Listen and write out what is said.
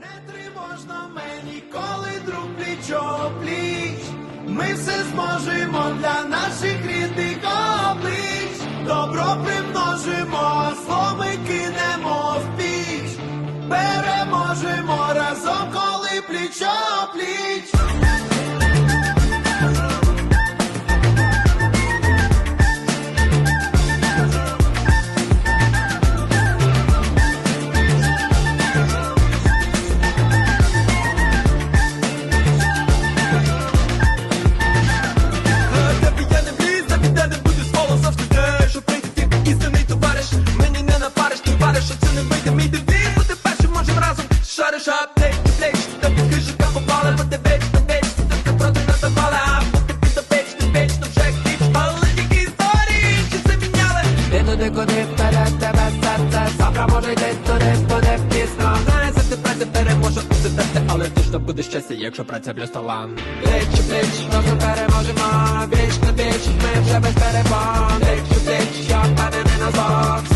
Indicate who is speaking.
Speaker 1: Не тривожно мені, коли друг пліч пліч. Ми все зможемо для наших рідних облич. Добро примножимо, ми кинемо в піч. Переможемо разом, коли пліч
Speaker 2: вийде мій девіз Бути першим можем разом, шариш аптек, плеч підкажи, як попали, бо ти веч, та веч Ти проти нас напали, а поки ти до печ, ти веч, то вже кліч Але тільки історії, чи це міняли?
Speaker 3: Ти туди, куди вперед тебе серце. Завтра може йти туди, буде пізно.
Speaker 2: Знає, за ти праця переможе усе дасте, але точно буде щастя, якщо праця плюс талант
Speaker 3: Плеч у плеч, разом переможемо. Віч на віч, ми вже без перебон Плеч у плеч, я впевнений назад
Speaker 2: Звернемо